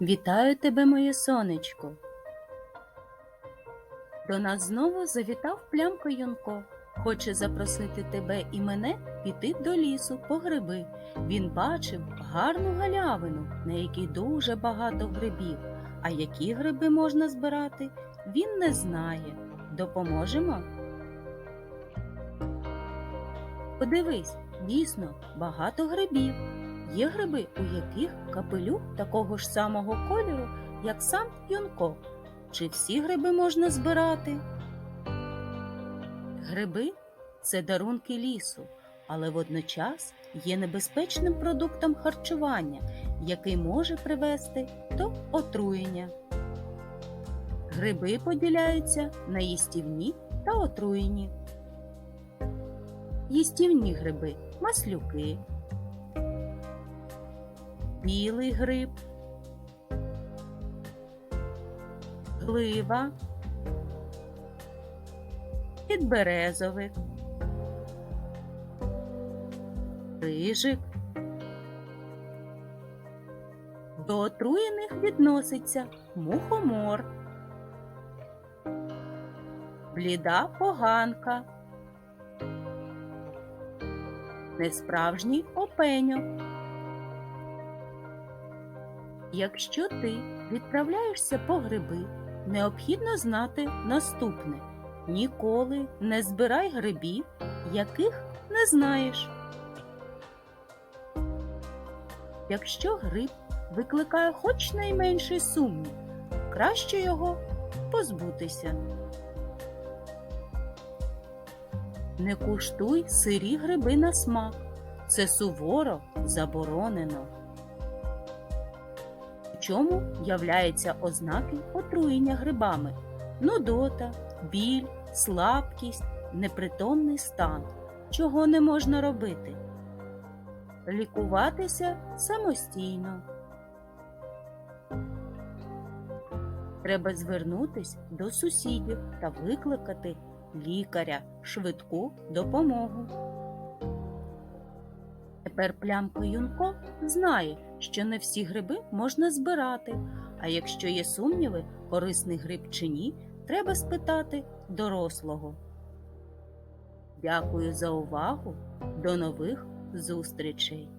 Вітаю тебе, моє сонечко. До нас знову завітав плямко Юнко. Хоче запросити тебе і мене піти до лісу по гриби. Він бачив гарну галявину, на якій дуже багато грибів. А які гриби можна збирати, він не знає. Допоможемо? Подивись, дійсно багато грибів. Є гриби, у яких капелюх такого ж самого кольору, як сам Юнко. Чи всі гриби можна збирати? Гриби це дарунки лісу, але водночас є небезпечним продуктом харчування, який може привести до отруєння. Гриби поділяються на їстівні та отруєні. Їстівні гриби маслюки, білий гриб, глива, підберезовик, рижик. До отруєних відноситься мухомор, бліда поганка, несправжній опеньок. Якщо ти відправляєшся по гриби, необхідно знати наступне: ніколи не збирай грибів, яких не знаєш. Якщо гриб викликає хоч найменший сумнів, краще його позбутися. Не куштуй сирі гриби на смак. Це суворо заборонено. Чому являються ознаки отруєння грибами? Нудота, біль, слабкість, непритомний стан. Чого не можна робити? Лікуватися самостійно. Треба звернутись до сусідів та викликати лікаря швидку допомогу. Тепер плямко Юнко знає, що не всі гриби можна збирати, а якщо є сумніви, корисний гриб чи ні, треба спитати дорослого. Дякую за увагу. До нових зустрічей!